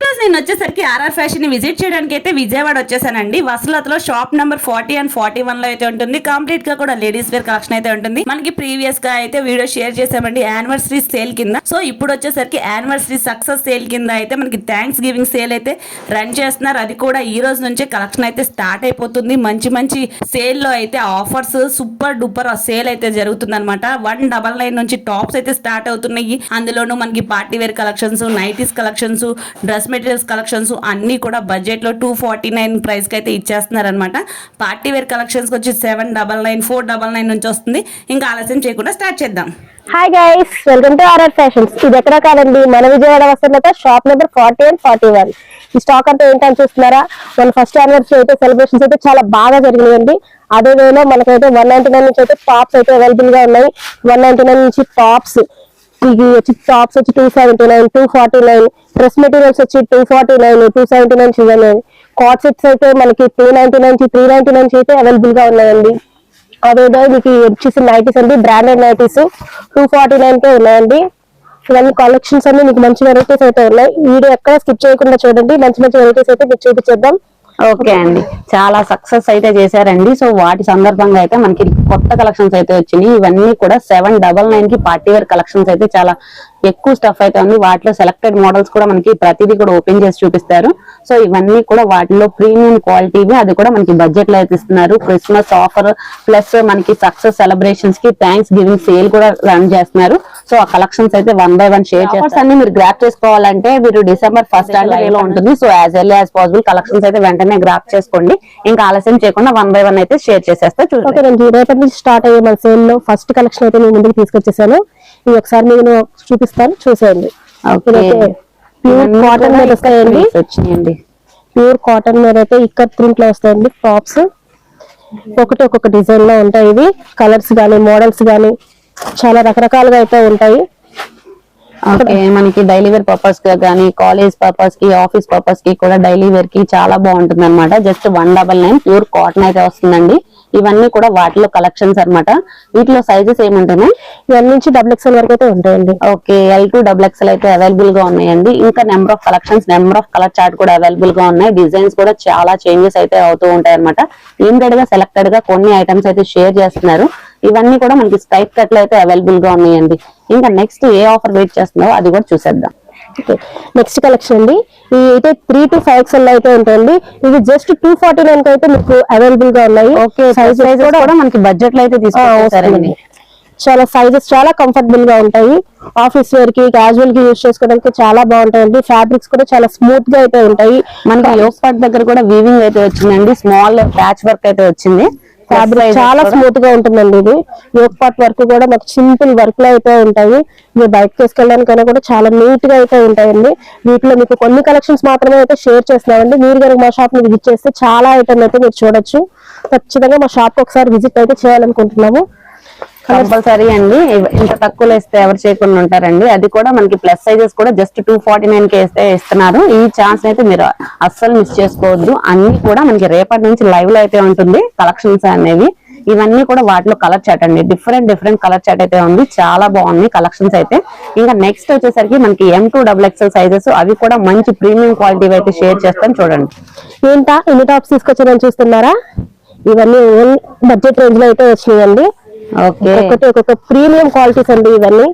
ఈరోజు నేను వచ్చేసరికి ఆర్ఆర్ ఫ్యాషన్ని విజిట్ చేయడానికి అయితే విజయవాడ వచ్చేసానండి. వసలతలో shop number forty and forty వన్లో అయితే ఉంటుంది. కంప్లీట్గా కూడా లేడీస్ వేర్ కలెక్షన్ అయితే ఉంటుంది. మనకి ప్రీవియస్గా అయితే వీడియో షేర్ చేసామండి. యానివర్సరీ సేల్ కింద. సో ఇప్పుడు వచ్చేసరికి యానివర్సరీ సక్సెస్ సేల్ కింద అయితే మనకి థ్యాంక్స్ గివింగ్ సేల్ అయితే రన్ చేస్తున్నారు. అది కూడా ఈ రోజు నుంచే కలెక్షన్ అయితే స్టార్ట్ అయిపోతుంది. మంచి మంచి సేల్లో అయితే ఆఫర్స్ సూపర్ డూపర్ సేల్ అయితే జరుగుతుంది అనమాట వన్ డబల్ నైన్ నుంచి టాప్స్ అయితే స్టార్ట్ అవుతున్నాయి. అందులోనూ మనకి party wear collections nighties collections dress materials collections అన్ని కూడా బడ్జెట్లో టూ ఫార్టీ నైన్ ప్రైస్కి అయితే ఇచ్చేస్తున్నారనమాట పార్టీ వేర్ కలెక్షన్స్ వచ్చి seven double nine four double nine నుంచి వస్తుంది. ఇంకా ఆలస్యం చేయకుండా స్టార్ట్ చేద్దాం. Hi guys welcome to RR Fashions ఇది ఎక్కడ కాదండి? మన Vijayawada వస్తున్నట shop number forty and forty one ఈ స్టాక్ అంతా ఏంటని చూస్తున్నారా? మన ఫస్ట్ యానివర్సరీ అయితే సెలబ్రేషన్స్ అయితే చాలా బాగా జరిగినాయండి. అదే వేలో మనకైతే వన్ నైన్టీ నైన్ నుంచి అయితే పాప్స్ అయితే అవైలబుల్గా ఉన్నాయి. వన్ నైన్టీ నైన్ నుంచి పాప్స్ ఇవి వచ్చి టాప్స్ వచ్చి two seventy nine two forty nine dress materials వచ్చి two forty nine two seventy nine చూడండి కాట్ సెట్స్ అయితే మనకి two ninety nine three ninety nine అయితే అవైలబుల్గా ఉన్నాయండి. అదేదో మీకు వచ్చేసి నైటీస్ అండి branded nighties two forty nine కే ఉన్నాయండి. ఇవన్నీ కలెక్షన్స్ అన్ని మీకు మంచి వెరైటీస్ అయితే ఉన్నాయి. వీడియో ఎక్కడ స్కిప్ చేయకుండా చూడండి. మంచి మంచి వెరైటీస్ అయితే మీకు చూపించేద్దాం. ఓకే అండి. చాలా సక్సెస్ అయితే చేశారండి. సో వాటి సందర్భంగా అయితే మనకి కొత్త కలెక్షన్స్ అయితే వచ్చినాయి. ఇవన్నీ కూడా సెవెన్ డబల్ నైన్కి పార్టీ వేర్ కలెక్షన్స్ అయితే చాలా ఎక్కువ స్టఫ్ అయితే ఉంది. వాటిలో సెలెక్టెడ్ మోడల్స్ కూడా మనకి ప్రతిదీ కూడా ఓపెన్ చేసి చూపిస్తారు. సో ఇవన్నీ కూడా వాటిలో ప్రీమియం క్వాలిటీవి అది కూడా మనకి బడ్జెట్లో అయితే ఇస్తున్నారు. క్రిస్మస్ ఆఫర్ ప్లస్ మనకి సక్సెస్ సెలబ్రేషన్స్కి థ్యాంక్స్ గివింగ్ సేల్ కూడా రన్ చేస్తున్నారు. సో ఆ కలెక్షన్స్ అయితే వన్ బై వన్ షేర్ చేస్తారు. అన్ని మీరు గ్రాప్ చేసుకోవాలంటే మీరు డిసెంబర్ ఫస్ట్లో ఉంటుంది. So as early as possible collections అయితే వెంటనే గ్రాప్ చేసుకోండి. ఇంకా ఆలస్యం చేయకుండా వన్ బై వన్ అయితే షేర్ చేసేస్తే చూడండి. రేపటి నుంచి స్టార్ట్ అయ్యే మన సేల్లో ఫస్ట్ కలెక్షన్ అయితే నేను ముందుకు తీసుకొచ్చేసాను. ఇది ఒకసారి నేను చూపిస్తాను. చూసేయండి. ఓకే. ప్యూర్ కాటన్ మీద వస్తాయండి. వచ్చినాయండి. ప్యూర్ కాటన్ మీద అయితే ఇక్కత్ ప్రింట్లో వస్తాయండి టాప్స్. ఒకటి ఒక్కొక్క డిజైన్లో ఉంటాయి ఇవి. కలర్స్ గానీ మోడల్స్ గానీ చాలా రకరకాలుగా అయితే ఉంటాయి. ఓకే. మనకి డైలీ వేర్ పర్పస్ కానీ కాలేజ్ పర్పస్కి ఆఫీస్ పర్పస్కి కూడా డైలీ వేర్కి చాలా బాగుంటుంది అనమాట just one double nine pure cotton అయితే వస్తుందండి. ఇవన్నీ కూడా వాటిలో కలెక్షన్స్ అన్నమాట. వీటిలో సైజెస్ నుంచి డబుల్ ఎక్స్ఎల్ వరకు అయితే ఉంటాయండి. Okay L to double XL అయితే అవైలబుల్గా ఉన్నాయండి. ఇంకా number of collections number of colour chart కూడా అవైలబుల్గా ఉన్నాయి. డిజైన్స్ కూడా చాలా చేంజెస్ అయితే అవుతూ ఉంటాయి అనమాట లిమిటెడ్గా సెలెక్టెడ్గా కొన్ని ఐటమ్స్ అయితే షేర్ చేస్తున్నారు. ఇవన్నీ కూడా మనకి స్ట్రైప్ కట్లో అయితే అవైలబుల్గా ఉన్నాయండి. ఇంకా నెక్స్ట్ ఏ ఆఫర్ వెయిట్ చేస్తుందో అది కూడా చూసేద్దాం. నెక్స్ట్ కలెక్షన్ అండి. ఇవి అయితే త్రీ టు ఫైవ్ ఎక్స్ఎల్ అయితే ఉంటాయండి ఇవి జస్ట్ టూ ఫార్టీ నైన్కి అయితే మీకు అవైలబుల్గా ఉన్నాయి. ఓకే సైజ్ కూడా మనకి బడ్జెట్లో అయితే తీసుకొచ్చారండి చాలా సైజెస్ చాలా కంఫర్టబుల్గా ఉంటాయి. ఆఫీస్ వేర్కి క్యాజువల్కి యూస్ చేసుకోవడానికి చాలా బాగుంటాయండి. ఫ్యాబ్రిక్స్ కూడా చాలా స్మూత్గా అయితే ఉంటాయి. మనకి యోగ్ పార్ట్ దగ్గర కూడా వీవింగ్ అయితే వచ్చిందండి. స్మాల్ ప్యాచ్ వర్క్ అయితే వచ్చింది. ఫ్యాబ్రిక్ చాలా స్మూత్గా ఉంటుందండి ఇది. యోగ్ పార్ట్ వర్క్ కూడా మాకు సింపుల్ వర్క్లో అయితే ఉంటాయి. మీరు బయటకు తీసుకెళ్ళడానికైనా కూడా చాలా నీట్గా అయితే ఉంటాయండి. వీటిలో మీకు కొన్ని కలెక్షన్స్ మాత్రమే అయితే షేర్ చేస్తున్నామండి మీరు కనుక మా షాప్ని విజిట్ చేస్తే చాలా ఐటమ్ అయితే మీరు చూడొచ్చు. ఖచ్చితంగా మా షాప్ ఒకసారి విజిట్ అయితే చేయాలనుకుంటున్నాము. కంపల్సరీ అండి. ఇంత తక్కువలో ఇస్తే ఎవరు చేయకుండా ఉంటారండి. అది కూడా మనకి ప్లస్ సైజెస్ కూడా జస్ట్ టూ ఫార్టీ నైన్కి ఇస్తే ఇస్తున్నారు. ఈ ఛాన్స్ అయితే మీరు అస్సలు మిస్ చేసుకోవద్దు. అన్ని కూడా మనకి రేపటి నుంచి లైవ్లో అయితే ఉంటుంది. కలెక్షన్స్ అనేవి. ఇవన్నీ కూడా వాటిలో కలర్ చాట్ అండి. డిఫరెంట్ డిఫరెంట్ కలర్ చాట్ అయితే ఉంది. చాలా బాగుంది కలెక్షన్స్ అయితే. ఇంకా నెక్స్ట్ వచ్చేసరికి మనకి M to double XL sizes అవి కూడా మంచి ప్రీమియం క్వాలిటీ అయితే షేర్ చేస్తాను చూడండి. ఏంటా? ఎన్ని టాప్స్ తీసుకొచ్చారని చూస్తున్నారా? ఇవన్నీ బడ్జెట్ రేంజ్లో అయితే వచ్చినాయండి. ఓకే. ఒక్కొక్కటి ఒక్కొక్క ప్రీమియం క్వాలిటీస్ అండి ఇవన్నీ.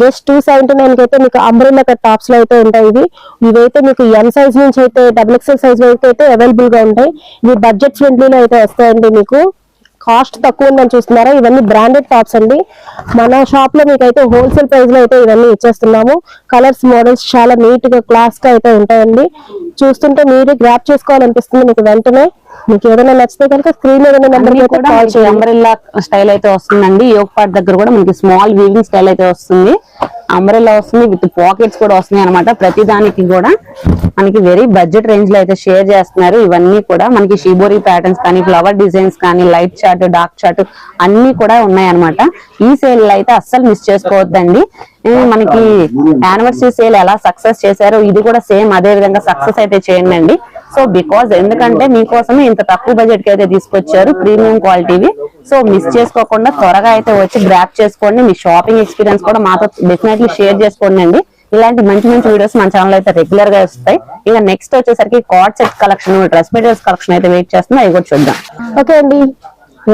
జస్ట్ టూ సెవెంటీ నైన్కి అయితే మీకు అంబ్రెల్లా కట్ టాప్స్లో అయితే ఉంటాయి ఇవి. ఇవైతే మీకు ఎం సైజ్ నుంచి అయితే డబుల్ ఎక్స్ఎల్ సైజ్ వరకు అయితే అవైలబుల్గా ఉంటాయి. ఇవి బడ్జెట్ ఫ్రెండ్లీలో అయితే వస్తాయండి మీకు. కాస్ట్ తక్కువ ఉందని చూస్తున్నారా? ఇవన్నీ బ్రాండెడ్ టాప్స్ అండి. మన షాప్లో మీకు అయితే హోల్సేల్ ప్రైస్లో అయితే ఇవన్నీ ఇచ్చేస్తున్నాము. కలర్స్ మోడల్స్ చాలా నీట్గా క్లాస్గా అయితే ఉంటాయండి. చూస్తుంటే మీరే గ్రాప్ చేసుకోవాలనిపిస్తుంది మీకు వెంటనే. మీకు ఏదైనా నచ్చితే కనుక స్క్రీన్ అంబ్రెల్లా స్టైల్ అయితే వస్తుందండి. యోగ్ పార్ట్ దగ్గర కూడా మనకి స్మాల్ వీవింగ్ స్టైల్ అయితే వస్తుంది. అంబ్రెల్లా వస్తుంది విత్ పాకెట్స్ కూడా వస్తున్నాయి అనమాట ప్రతి దానికి కూడా మనకి వెరీ బడ్జెట్ రేంజ్లో అయితే షేర్ చేస్తున్నారు. ఇవన్నీ కూడా మనకి షిబోరి ప్యాటర్న్స్ కానీ ఫ్లవర్ డిజైన్స్ కానీ లైట్ చార్ట్ డార్క్ చార్ట్ అన్ని కూడా ఉన్నాయి అనమాట ఈ సేల్ అయితే అస్సలు మిస్ చేసుకోవద్దండి. మనకి యానివర్సరీ సేల్ ఎలా సక్సెస్ చేశారో ఇది కూడా సేమ్ అదే విధంగా సక్సెస్ అయితే చేయండి. అండి సో బికాజ్ ఎందుకంటే మీకోసమే ఇంత తక్కువ బడ్జెట్కి అయితే తీసుకొచ్చారు ప్రీమియం క్వాలిటీవి సో మిస్ చేసుకోకుండా త్వరగా అయితే వచ్చి గ్రాప్ చేసుకోండి. మీ షాపింగ్ ఎక్స్పీరియన్స్ కూడా మాతో డెఫినెట్లీ షేర్ చేసుకోండి అండి. ఇలాంటి మంచి మంచి వీడియోస్ మన ఛానల్ అయితే రెగ్యులర్గా వస్తాయి. ఇక నెక్స్ట్ వచ్చేసరికి card set collection dress materials collection అయితే వెయిట్ చేస్తుంది అవి కూడా చూద్దాం. ఓకే అండి.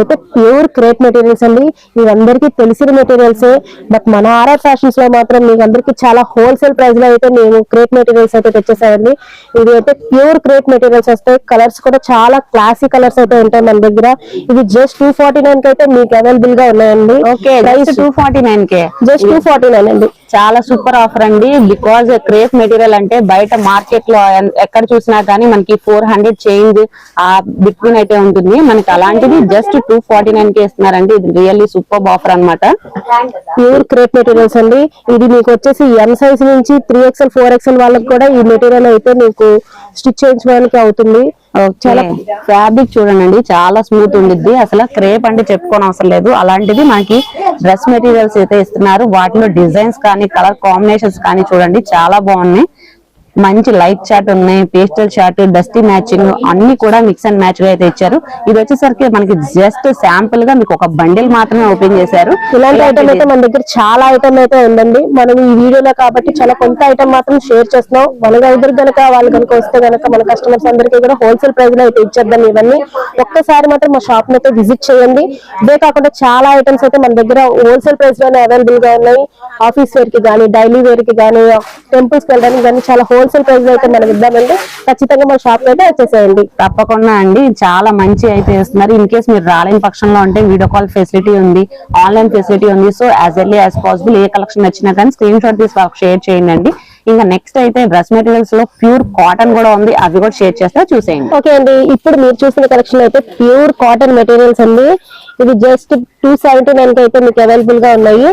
అయితే ప్యూర్ క్రేప్ మెటీరియల్స్ అండి. ఇవందరికీ తెలిసిన మెటీరియల్స్ బట్ మన ఆర్ఆర్ ఫ్యాషన్స్లో మాత్రం మీకు అందరికి చాలా హోల్సేల్ ప్రైస్లో అయితే మేము క్రేప్ మెటీరియల్స్ అయితే తెచ్చేసామండి. ఇది అయితే ప్యూర్ క్రేప్ మెటీరియల్స్ వస్తాయి. కలర్స్ కూడా చాలా క్లాసీ కలర్స్ అయితే ఉంటాయి మన దగ్గర. ఇది జస్ట్ టూ ఫార్టీ నైన్కి అయితే మీకు అవైలబుల్గా ఉన్నాయండి. ఓకే టూ ఫార్టీ నైన్ కే. జస్ట్ టూ ఫార్టీ నైన్ అండి. చాలా సూపర్ ఆఫర్ అండి. బికాజ్ క్రేప్ మెటీరియల్ అంటే బయట మార్కెట్లో ఎక్కడ చూసినా కానీ మనకి ఫోర్ హండ్రెడ్ చేంజ్ ఆ బిట్వీన్ అయితే ఉంటుంది. మనకి అలాంటిది జస్ట్ టూ ఫార్టీ నైన్కి ఇస్తున్నారండి. ఇది రియల్లీ సూపర్ ఆఫర్ అన్నమాట. ప్యూర్ క్రేప్ మెటీరియల్స్ అండి. ఇది మీకు వచ్చేసి ఎం సైజ్ నుంచి త్రీ ఎక్స్ఎల్ ఫోర్ ఎక్స్ఎల్ వాళ్ళకి కూడా ఈ మెటీరియల్ అయితే మీకు స్టిచ్ చేయించడానికి అవుతుంది. చాలా ఫ్యాబ్రిక్ చూడండి చాలా స్మూత్ ఉండిద్ది. అసలు క్రేప్ అంటే చెప్పుకోని అవసరం లేదు. అలాంటిది మనకి డ్రెస్ మెటీరియల్స్ అయితే ఇస్తున్నారు. వాటిలో డిజైన్స్ కానీ కలర్ కాంబినేషన్స్ కానీ చూడండి చాలా బాగున్నాయి. మంచి లైట్ చార్ట్ ఉన్నాయి పేస్టల్ చార్ట్ డస్టీ మ్యాచింగ్ అన్ని కూడా మిక్స్ అండ్ మ్యాచ్గా అయితే ఇచ్చారు. ఇది వచ్చేసరికి మనకి జస్ట్ శాంపుల్గా మీకు ఒక బండిల్ మాత్రమే ఓపెన్ చేశారు. ఇలాంటి ఐటమ్ అయితే మన దగ్గర చాలా ఐటమ్ అయితే ఉందండి. మనం ఈ వీడియోలో కాబట్టి చాలా కొంత ఐటమ్ మాత్రం షేర్ చేస్తున్నాం. మన దగ్గర గనక వాళ్ళు కనుక వస్తే గనక మన కస్టమర్స్ అందరికీ కూడా హోల్సేల్ ప్రైస్లో అయితే ఇచ్చేద్దాం ఇవన్నీ. ఒక్కసారి మాత్రం మా షాప్ అయితే విజిట్ చేయండి. ఇదే కాకుండా చాలా ఐటమ్స్ అయితే మన దగ్గర హోల్సేల్ ప్రైస్లోనే అవైలబుల్గా ఉన్నాయి. ఆఫీస్ వేర్కి కానీ డైలీ వేర్కి కానీ టెంపుల్స్కి వెళ్ళడానికి కానీ చాలా హోల్సేల్ ప్రైస్ అయితే మనం ఇద్దామండి ఖచ్చితంగా మన షాప్ అయితే వచ్చేసేయండి. తప్పకుండా అండి. చాలా మంచి అయితే ఇస్తున్నారు ఇన్ కేస్ మీరు రాలేని పక్షంలో ఉంటే వీడియో కాల్ ఫెసిలిటీ ఉంది ఆన్లైన్ ఫెసిలిటీ ఉంది. So as early as possible ఏ కలెక్షన్ వచ్చినా కానీ స్క్రీన్ షాట్ తీసి వాళ్ళకి షేర్ చేయండి అండి. ఇంకా నెక్స్ట్ అయితే డ్రెస్ మెటీరియల్స్లో ప్యూర్ కాటన్ కూడా ఉంది. అవి కూడా షేర్ చేస్తే చూసేయండి. ఓకే అండి ఇప్పుడు మీరు చూసిన కలెక్షన్ అయితే ప్యూర్ కాటన్ మెటీరియల్స్ అండి. ఇది జస్ట్ టూ సెవెంటీ నైన్ అయితే మీకు అవైలబుల్గా ఉన్నాయి.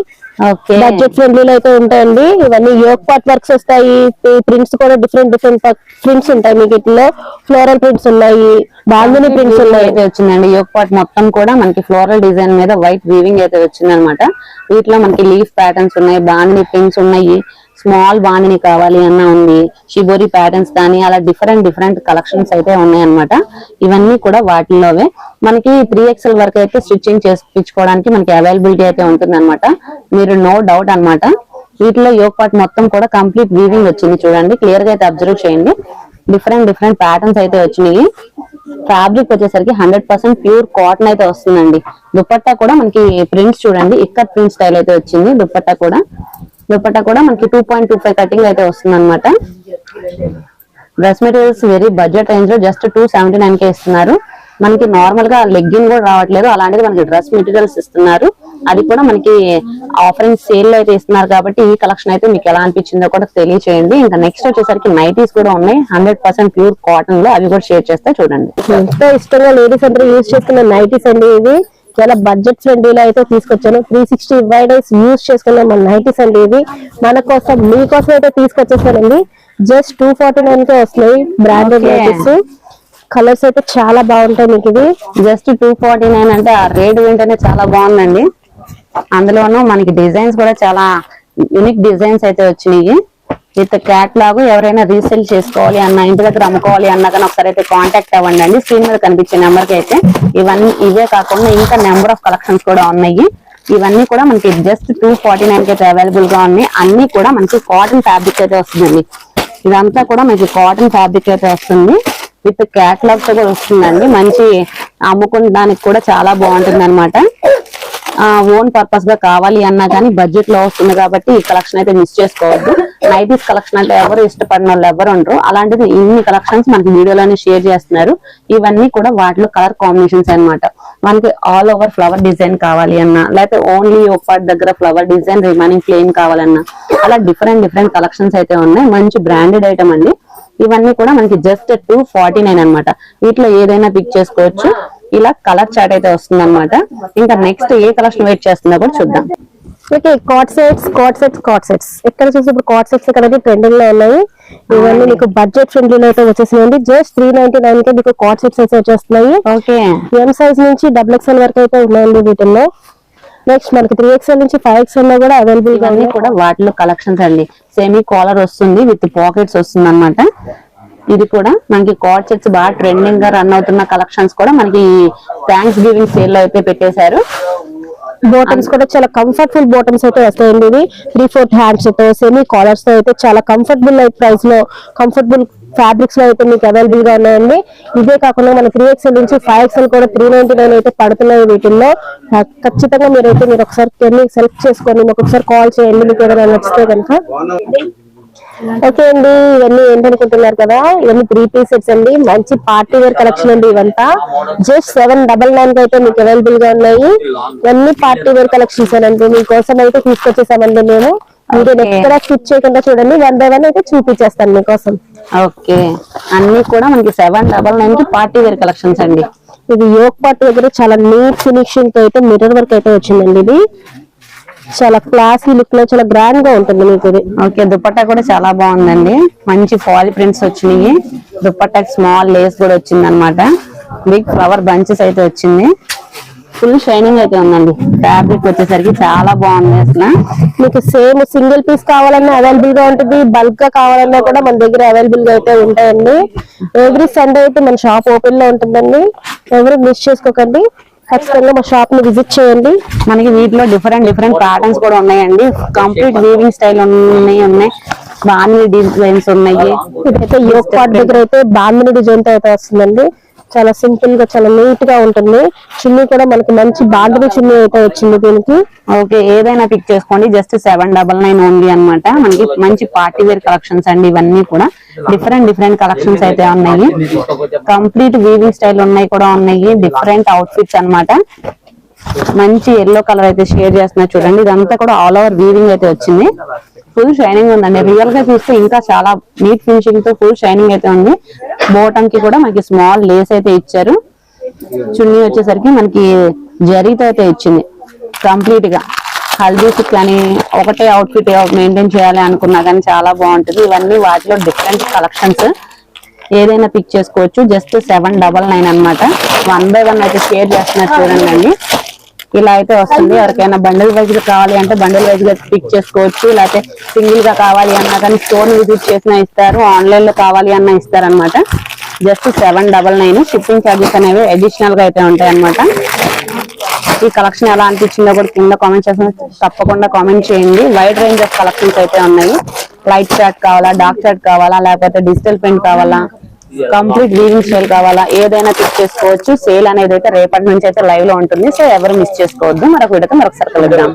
బడ్జెట్ ఫ్రెండ్లీలో అయితే ఉంటాయండి. ఇవన్నీ యోగ్ పాట్ వర్క్స్ వస్తాయి. ప్రింట్స్ కూడా డిఫరెంట్ డిఫరెంట్ ప్రింట్స్ ఉంటాయి మీకు ఇట్లా. ఫ్లోరల్ ప్రింట్స్ ఉన్నాయి. బాందిని ప్రింట్స్ ఉన్నాయి. అయితే వచ్చిందండి. యోగ్ పాట్ మొత్తం కూడా మనకి ఫ్లోరల్ డిజైన్ మీద వైట్ వీవింగ్ అయితే వచ్చింది అనమాట వీటిలో మనకి లీఫ్ ప్యాటర్న్స్ ఉన్నాయి బాండిని ప్రింట్స్ ఉన్నాయి. స్మాల్ బాణిని కావాలి అన్న ఉంది. షిబోరి ప్యాటర్న్స్ కానీ అలా డిఫరెంట్ డిఫరెంట్ కలెక్షన్స్ అయితే ఉన్నాయన్నమాట. ఇవన్నీ కూడా వాటిలోవే మనకి త్రీ ఎక్స్ఎల్ వరకు అయితే స్టిచ్చింగ్ చేయించుకోవడానికి మనకి అవైలబిలిటీ అయితే ఉంటుంది మీరు నో డౌట్ అన్నమాట. వీటిలో యోగ్ పార్ట్ మొత్తం కూడా కంప్లీట్ వీవింగ్ వచ్చింది చూడండి. క్లియర్గా అయితే అబ్జర్వ్ చేయండి. డిఫరెంట్ డిఫరెంట్ ప్యాటర్న్స్ అయితే వచ్చినాయి. ఫ్యాబ్రిక్ వచ్చేసరికి హండ్రెడ్ పర్సెంట్ ప్యూర్ కాటన్ అయితే వస్తుందండి. దుప్పట్టా కూడా మనకి ప్రింట్స్ చూడండి. ఇక్కడ ప్రింట్ స్టైల్ అయితే వచ్చింది. దుప్పట్టా కూడా. దుపట్టా కూడా మనకి two point two five cutting అయితే వస్తుంది అనమాట డ్రెస్ మెటీరియల్స్ వెరీ బడ్జెట్ రేంజ్లో జస్ట్ టూ సెవెంటీ నైన్ కే ఇస్తున్నారు. మనకి నార్మల్గా లెగ్గింగ్ కూడా రావట్లేదు. అలాంటిది మనకి డ్రెస్ మెటీరియల్స్ ఇస్తున్నారు. అది కూడా మనకి ఆఫరింగ్ సేల్లో అయితే ఇస్తున్నారు కాబట్టి ఈ కలెక్షన్ అయితే మీకు ఎలా అనిపించిందో కూడా తెలియచేయండి. ఇంకా నెక్స్ట్ వచ్చేసరికి నైటీస్ కూడా ఉన్నాయి. హండ్రెడ్ పర్సెంట్ ప్యూర్ కాటన్లో అవి కూడా షేర్ చేస్తే చూడండి. ఎంతో ఇష్టంగా లేడీస్ అందరూ యూజ్ చేస్తున్న నైటీస్ అండి ఇవి. చాలా బడ్జెట్ ఫ్రెండ్లీలో అయితే తీసుకొచ్చాను. Three sixty five days use చేసుకున్న మన నైటీస్ అండి ఇవి. మన కోసం మీకోసం అయితే తీసుకొచ్చేసానండి. జస్ట్ టూ ఫార్టీ నైన్ కే వస్తున్నాయి బ్రాండెడ్. నైటీస్. కలర్స్ అయితే చాలా బాగుంటాయి మీకు ఇవి. జస్ట్ టూ ఫార్టీ నైన్ అంటే ఆ రేట్ వింటేనే చాలా బాగుందండి. అందులోనూ మనకి డిజైన్స్ కూడా చాలా యూనిక్ డిజైన్స్ అయితే వచ్చినాయి. విత్ క్యాట్ లాగు ఎవరైనా రీసేల్ చేసుకోవాలి అన్న ఇంటి దగ్గర అమ్ముకోవాలి అన్నా కానీ ఒకసారి అయితే కాంటాక్ట్ అవ్వండి అండి. స్క్రీన్ మీద కనిపించే నెంబర్కి అయితే ఇవన్నీ ఇవే కాకుండా ఇంకా నెంబర్ ఆఫ్ కలెక్షన్స్ కూడా ఉన్నాయి. ఇవన్నీ కూడా మనకి జస్ట్ టూ ఫార్టీ నైన్కి అయితే అవైలబుల్గా ఉన్నాయి. అన్ని కూడా మనకి కాటన్ ఫ్యాబ్రిక్ అయితే వస్తుందండి. ఇదంతా కూడా మనకి కాటన్ ఫ్యాబ్రిక్ అయితే వస్తుంది. విత్ క్యాట్లాగ్తో కూడా వస్తుందండి. మంచి అమ్ముకోవడానికి కూడా చాలా బాగుంటుంది అనమాట ఓన్ పర్పస్గా కావాలి అన్నా కానీ బడ్జెట్లో వస్తుంది కాబట్టి ఈ కలెక్షన్ అయితే మిస్ చేసుకోవద్దు. నైటీస్ కలెక్షన్ అంటే ఎవరు ఇష్టపడిన వాళ్ళు ఎవరు ఉండరు. అలాంటిది ఇన్ని కలెక్షన్స్ మనకి వీడియోలోనే షేర్ చేస్తున్నారు. ఇవన్నీ కూడా వాటిలో కలర్ కాంబినేషన్స్ అన్నమాట. మనకి ఆల్ ఓవర్ ఫ్లవర్ డిజైన్ కావాలి అన్నా లేకపోతే ఓన్లీ ఒక పార్ట్ దగ్గర ఫ్లవర్ డిజైన్ రిమైనింగ్ ప్లేన్ కావాలన్నా అలా డిఫరెంట్ డిఫరెంట్ కలెక్షన్స్ అయితే ఉన్నాయి. మంచి బ్రాండెడ్ ఐటమ్ అండి. ఇవన్నీ కూడా మనకి జస్ట్ టూ ఫార్టీ నైన్ అనమాట వీటిలో ఏదైనా పిక్ చేసుకోవచ్చు. ఇలా కలర్ చార్ట్ అయితే వస్తుంది అనమాట ఇంకా నెక్స్ట్ ఏ కలెక్షన్ వెయిట్ చేస్తుందో కూడా చూద్దాం. Okay cot sets cot sets cot sets ఎక్కడ చూసి ఇప్పుడు కాట్ సెట్స్ ఇక్కడ ట్రెండింగ్లో ఉన్నాయి. ఇవన్నీ మీకు బడ్జెట్ ఫ్రెండ్లీలో అయితే వచ్చేసినాయండి. జస్ట్ త్రీ నైన్టీ నైన్కి మీకు కాట్ సెట్స్ అయితే వచ్చేస్తున్నాయి. ఓకే. ఎం సైజ్ నుంచి డబుల్ ఎక్స్ఎల్ వరకు అయితే ఉన్నాయండి వీటిల్లో. నెక్స్ట్ మనకి త్రీ ఎక్స్ఎల్ నుంచి ఫైవ్ ఎక్స్ఎల్లో కూడా అవైలబుల్గా కూడా వాటిలో కలెక్షన్స్ అండి. సెమీ కాలర్ వస్తుంది విత్ పాకెట్స్ వస్తుంది అనమాట ఇది కూడా మనకి కార్డ్ సెట్స్ బాగా ట్రెండింగ్గా రన్ అవుతున్న కలెక్షన్స్ కూడా మనకి థ్యాంక్స్ గివింగ్ సేల్లో అయితే పెట్టేశారు. బోటమ్స్ కూడా చాలా కంఫర్టబుల్ బోటమ్స్ అయితే వస్తాయండి ఇవి. త్రీ ఫోర్త్ హ్యాండ్స్తో సెమీ కాలర్స్తో అయితే చాలా కంఫర్టబుల్ ప్రైస్లో కంఫర్టబుల్ ఫ్యాబ్రిక్స్లో అయితే మీకు అవైలబుల్గా ఉన్నాయండి. ఇదే కాకుండా మన త్రీ ఎక్స్ఎల్ నుంచి ఫైవ్ ఎక్స్ఎల్ కూడా త్రీ నైన్టీ నైన్ అయితే పడుతున్నాయి వీటిల్లో. ఖచ్చితంగా ఖచ్చితంగా మీరైతే మీరు ఒకసారి సెలెక్ట్ చేసుకోండి. మాకు ఒకసారి కాల్ చేయండి. మీకు ఏదైనా నచ్చితే కనుక. ఓకే అండి ఇవన్నీ ఏంటనుకుంటున్నారు కదా ఇవన్నీ త్రీ పీస్ సెట్స్ అండి. మంచి పార్టీ వేర్ కలెక్షన్ అండి ఇవంతా. జస్ట్ సెవెన్ డబల్ నైన్కి అయితే మీకు అవైలబుల్గా ఉన్నాయి. ఇవన్నీ పార్టీ వేర్ కలెక్షన్స్ అండి. మీకోసం అయితే తీసుకొచ్చేసామండి మేము. మీరు. ఎక్కడ స్టిచ్ చేయకుండా చూడండి. వన్ బై వన్ అయితే చూపించేస్తాను మీకోసం. ఓకే. అన్ని కూడా మనకి సెవెన్ డబల్ నైన్కి పార్టీ వేర్ కలెక్షన్స్ అండి. ఇది యోగ్ పార్ట్ దగ్గర చాలా నీట్ ఫినిషింగ్తో అయితే మిర్రర్ వర్క్ అయితే వచ్చిందండి ఇది. చాలా క్లాసీ లుక్లో చాలా గ్రాండ్గా ఉంటుంది మీకు ఇది. ఓకే దుపట్టా కూడా చాలా బాగుందండి. మంచి ఫాల్ ప్రింట్స్ వచ్చినాయి. దుపట్టా స్మాల్ లేస్ కూడా వచ్చింది అనమాట బిగ్ ఫ్లవర్ బంచెస్ అయితే వచ్చింది. ఫుల్ షైనింగ్ అయితే ఉందండి. ఫ్యాబ్రిక్ వచ్చేసరికి చాలా బాగుంది అసలు. మీకు సేమ్ సింగిల్ పీస్ కావాలన్నా అవైలబుల్గా ఉంటుంది. బల్క్గా కావాలన్నా కూడా మన దగ్గర అవైలబుల్గా అయితే ఉంటాయండి. ఎవ్రీ సండే అయితే మన షాప్ ఓపెన్లో ఉంటుందండి. ఎవరు మిస్ చేసుకోకండి. ఖచ్చితంగా మా షాప్ని విజిట్ చేయండి. మనకి వీటిలో డిఫరెంట్ డిఫరెంట్ ప్యాటర్న్స్ కూడా ఉన్నాయండి. కంప్లీట్ వీవింగ్ స్టైల్ ఉన్నాయి ఉన్నాయి. బాగా డిజైన్స్ ఉన్నాయి. ఇదైతే యోగ్ పార్ట్ దగ్గర అయితే బాందిని డిజైన్తో అయితే వస్తుందండి. చాలా సింపుల్గా చాలా నీట్గా ఉంటుంది. చున్నీ కూడా మనకి మంచి బార్డర్ చున్నీ అయితే వచ్చింది దీనికి. ఓకే ఏదైనా పిక్ చేసుకోండి. Just seven double nine only అన్నమాట. మనకి మంచి పార్టీ వేర్ కలెక్షన్స్ అండి ఇవన్నీ కూడా. డిఫరెంట్ డిఫరెంట్ కలెక్షన్స్ అయితే ఉన్నాయి. కంప్లీట్ వీవింగ్ స్టైల్ ఉన్నాయి కూడా ఉన్నాయి. డిఫరెంట్ అవుట్ఫిట్స్ అన్నమాట. మంచి ఎల్లో కలర్ అయితే షేర్ చేస్తున్నారు చూడండి. ఇదంతా కూడా ఆల్ ఓవర్ వీవింగ్ అయితే వచ్చింది. ఫుల్ షైనింగ్ ఉందండి. రియల్గా చూస్తే ఇంకా చాలా నీట్ ఫినిషింగ్తో ఫుల్ షైనింగ్ అయితే ఉంది. బోటమ్కి కూడా మనకి స్మాల్ లేస్ అయితే ఇచ్చారు. చున్నీ వచ్చేసరికి మనకి జరీతో అయితే ఇచ్చింది. కంప్లీట్గా. హల్దీస్ కానీ ఒకటే అవుట్ఫిట్ మెయింటైన్ చేయాలి అనుకున్నా కానీ చాలా బాగుంటుంది. ఇవన్నీ వాటిలో డిఫరెంట్ కలెక్షన్స్ ఏదైనా పిక్ చేసుకోవచ్చు. జస్ట్ సెవెన్ డబల్ నైన్ అనమాట వన్ బై వన్ అయితే షేర్ చేస్తున్నారు చూడండి. ఇలా అయితే వస్తుంది. ఎవరికైనా బండిల్ వైజ్గా కావాలి అంటే బండిల్ వైజ్గా పిక్ చేసుకోవచ్చు. లేకపోతే సింగిల్గా కావాలి అన్నా కానీ స్టోర్ విజిట్ చేసినా ఇస్తారు. ఆన్లైన్లో కావాలి అన్నా ఇస్తారు అనమాట just seven double nine. Shipping charges అనేవి అడిషనల్గా అయితే ఉంటాయి అనమాట ఈ కలెక్షన్ ఎలా అనిపించిందో కూడా కింద కామెంట్ చేసిన తప్పకుండా కామెంట్ చేయండి. వైడ్ రేంజ్ ఆఫ్ కలెక్షన్స్ అయితే ఉన్నాయి. లైట్ షార్ట్ కావాలా డార్క్ షార్ట్ కావాలా లేకపోతే డిజిటల్ పెయింట్ కావాలా కంప్లీట్ వీవింగ్ స్టైల్ కావాలా? ఏదైనా పిక్ చేసుకోవచ్చు. సేల్ అనేది అయితే రేపటి నుంచి అయితే లైవ్లో ఉంటుంది. సో ఎవరు మిస్ చేసుకోవద్దు. మరొక వీడియోతో మరొకసారి కలుద్దాం